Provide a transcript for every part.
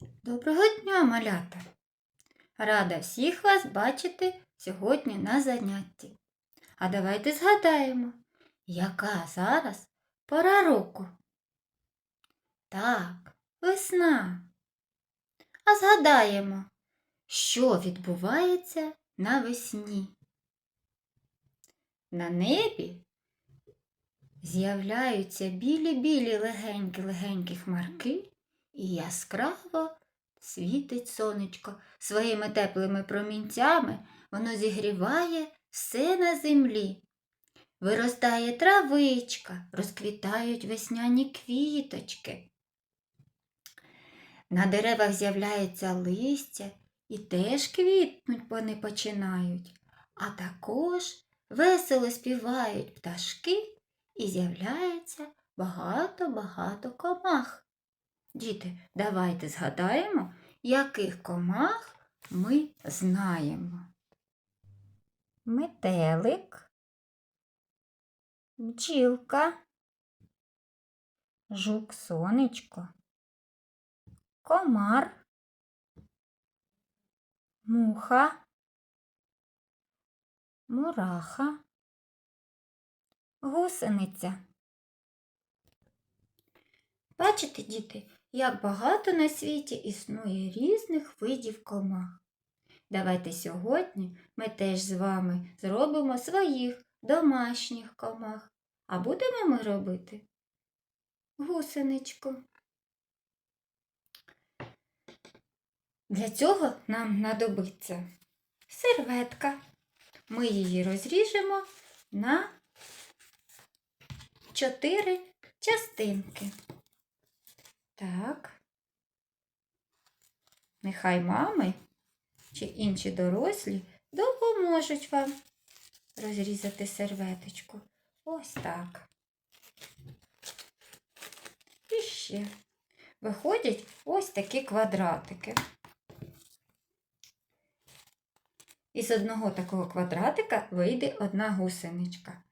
Доброго дня, малята! Рада всіх вас бачити сьогодні на занятті. А давайте згадаємо, яка зараз пора року. Так, весна. А згадаємо, що відбувається навесні. На небі з'являються білі-білі легенькі-легенькі хмарки і яскраво світить сонечко своїми теплими промінцями, воно зігріває все на землі. Виростає травичка, розквітають весняні квіточки. На деревах з'являється листя і теж квітнуть вони починають, а також весело співають пташки і з'являється багато-багато комах. Діти, давайте згадаємо, яких комах ми знаємо. Метелик, бджілка, жук сонечко, комар, муха, мураха, гусениця. Бачите, діти, як багато на світі існує різних видів комах. Давайте сьогодні ми теж з вами зробимо своїх домашніх комах. А будемо ми робити гусеничку. Для цього нам знадобиться серветка. Ми її розріжемо на чотири частинки. Так. Нехай мами чи інші дорослі допоможуть вам розрізати серветочку. Ось так. І ще виходять ось такі квадратики. Із одного такого квадратика вийде одна гусеничка.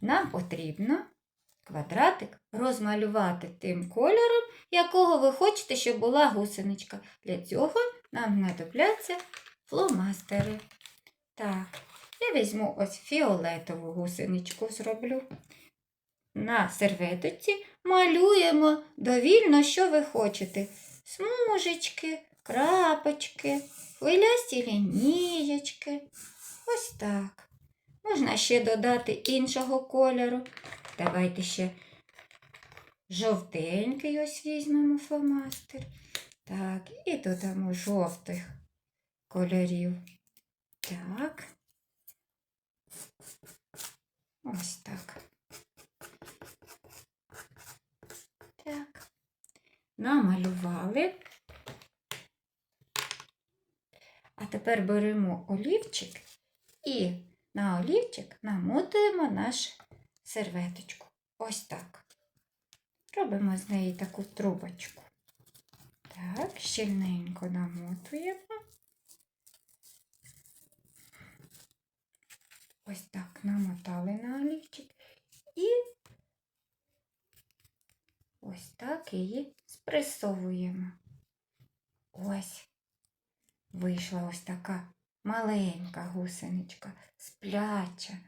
Нам потрібно квадратик розмалювати тим кольором, якого ви хочете, щоб була гусеничка. Для цього нам знадобляться фломастери. Так, я візьму ось фіолетову гусеничку зроблю. На серветочці малюємо довільно, що ви хочете. Смужечки, крапочки, хвилясті лінієчки. Ось так. Можна ще додати іншого кольору. Давайте ще жовтенький ось візьмемо фломастер. Так, і додамо жовтих кольорів. Так. Ось так. Так. Намалювали. А тепер беремо олівчик і на олівчик намотуємо наш серветочку. Ось так. Робимо з неї таку трубочку. Так, щільненько намотуємо. Ось так намотали на олівчик і ось так її спресовуємо. Ось вийшла ось така маленька гусеничка, спляча.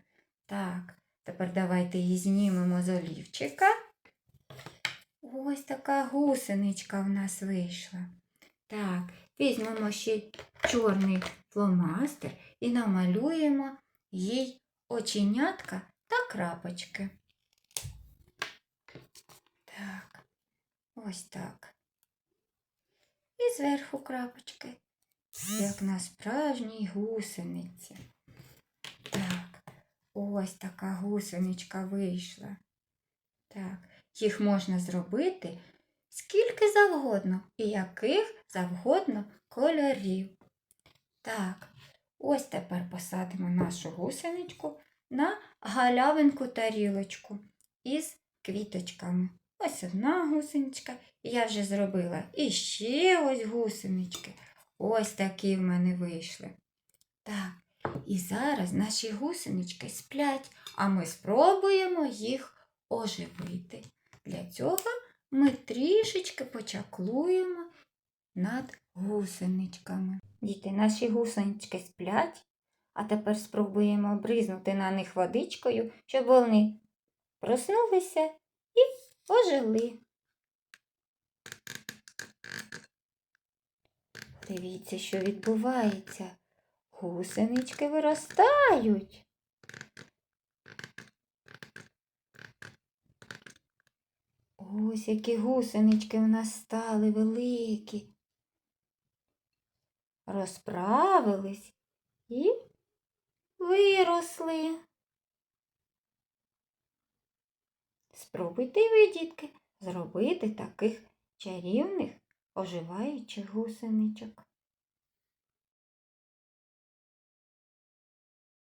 Так, тепер давайте її знімемо з олівчика. Ось така гусеничка в нас вийшла. Так, візьмемо ще чорний фломастер і намалюємо їй оченятка та крапочки. Так, ось так. І зверху крапочки, як на справжній гусениці. Ось така гусеничка вийшла. Так, їх можна зробити скільки завгодно і яких завгодно кольорів. Так, ось тепер посадимо нашу гусеничку на галявинку тарілочку із квіточками. Ось одна гусеничка, і я вже зробила і ще ось гусенички. Ось такі в мене вийшли. Так, і зараз наші гусенички сплять, а ми спробуємо їх оживити. Для цього ми трішечки почаклуємо над гусеничками. Діти, наші гусенички сплять, а тепер спробуємо бризнути на них водичкою, щоб вони проснулися і ожили. Дивіться, що відбувається. Гусенички виростають. Ось які гусенички у нас стали великі. Розправились і виросли. Спробуйте ви, дітки, зробити таких чарівних оживаючих гусеничок.